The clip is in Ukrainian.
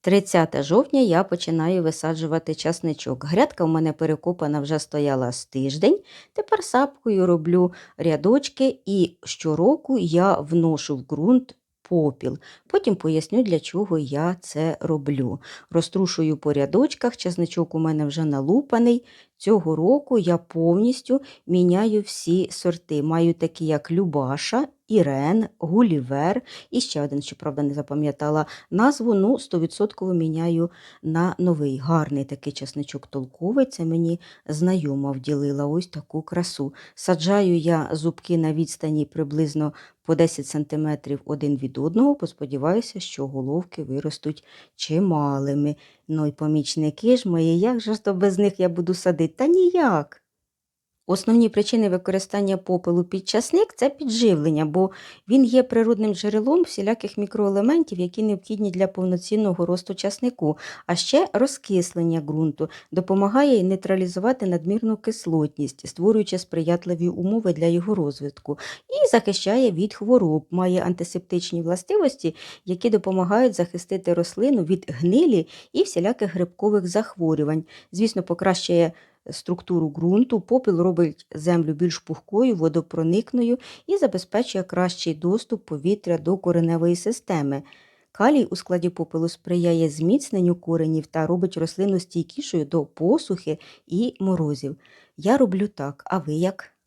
30 жовтня я починаю висаджувати часничок. Грядка в мене перекопана вже стояла з тиждень. Тепер сапкою роблю рядочки і щороку я вношу в ґрунт попіл. Потім поясню, для чого я це роблю. Розтрушую по рядочках, часничок у мене вже налупаний. Цього року я повністю міняю всі сорти. Маю такі, як Любаша, Ірен, Гулівер і ще один, що правда не запам'ятала назву. Ну, 100% міняю на новий гарний такий часничок толковий. Це мені знайома вділила ось таку красу. Саджаю я зубки на відстані приблизно по 10 см один від одного, посподіваюся, що головки виростуть чималими. Ну і помічники ж мої, як же ж то без них я буду садити? Та ніяк. Основні причини використання попелу під часник – це підживлення, бо він є природним джерелом всіляких мікроелементів, які необхідні для повноцінного росту часнику, а ще розкислення ґрунту, допомагає нейтралізувати надмірну кислотність, створюючи сприятливі умови для його розвитку, і захищає від хвороб, має антисептичні властивості, які допомагають захистити рослину від гнилі і всіляких грибкових захворювань. Звісно, покращує структуру ґрунту, попіл робить землю більш пухкою, водопроникною і забезпечує кращий доступ повітря до кореневої системи. Калій у складі попелу сприяє зміцненню коренів та робить рослину стійкішою до посухи і морозів. Я роблю так, а ви як?